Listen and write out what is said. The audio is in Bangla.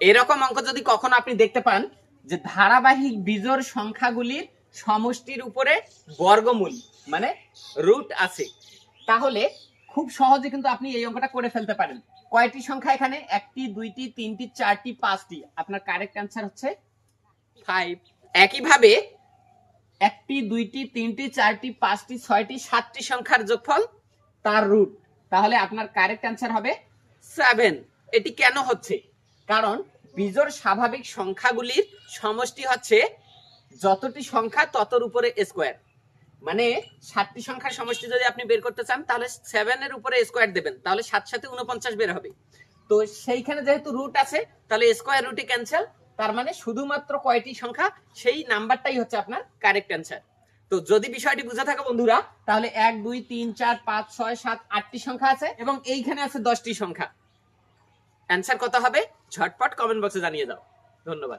এরকম অঙ্ক যদি কখনো আপনি দেখতে পান যে ধারাবাহিক বিজোড় সংখ্যাগুলির সমষ্টির উপরে বর্গমূল মানে রুট আছে, তাহলে খুব সহজে কিন্তু আপনি এই অঙ্কটা করে ফেলতে পারেন। কয়টি সংখ্যা এখানে? একটি, দুইটি, তিনটি, চারটি, পাঁচটি। আপনার কারেক্ট অ্যান্সার হচ্ছে ফাইভ একইভাবে একটি, দুইটি, তিনটি, চারটি, পাঁচটি, ছয়টি, সাতটি সংখ্যার যোগফল তার রুট। তাহলে আপনার কারেক্ট অ্যান্সার হবে সেভেন এটি কেন হচ্ছে? কারণ বিজোড় স্বাভাবিক সংখ্যাগুলির সমষ্টি হচ্ছে যতটি সংখ্যা ততর উপরে স্কোয়ার মানে সাতটি সংখ্যার সমষ্টি যদি আপনি বের করতে চান, তাহলে সেভেনের উপরে স্কোয়ার দেবেন। তাহলে সাত সাথে উনপঞ্চাশ বের হবে। তো সেইখানে যেহেতু রুট আছে, তাহলে স্কোয়ার রুটে ক্যান্সেল তার মানে শুধুমাত্র কয়টি সংখ্যা, সেই নাম্বারটাই হচ্ছে আপনার কারেক্ট অ্যান্সার তো যদি বিষয়টি বুঝে থাকে বন্ধুরা, তাহলে এক, দুই, তিন, চার, পাঁচ, ছয়, সাত, আটটি সংখ্যা আছে এবং এইখানে আছে দশটি সংখ্যা। অ্যান্সার কত হবে? ঝটপট কমেন্ট বক্সে জানিয়ে দাও। ধন্যবাদ।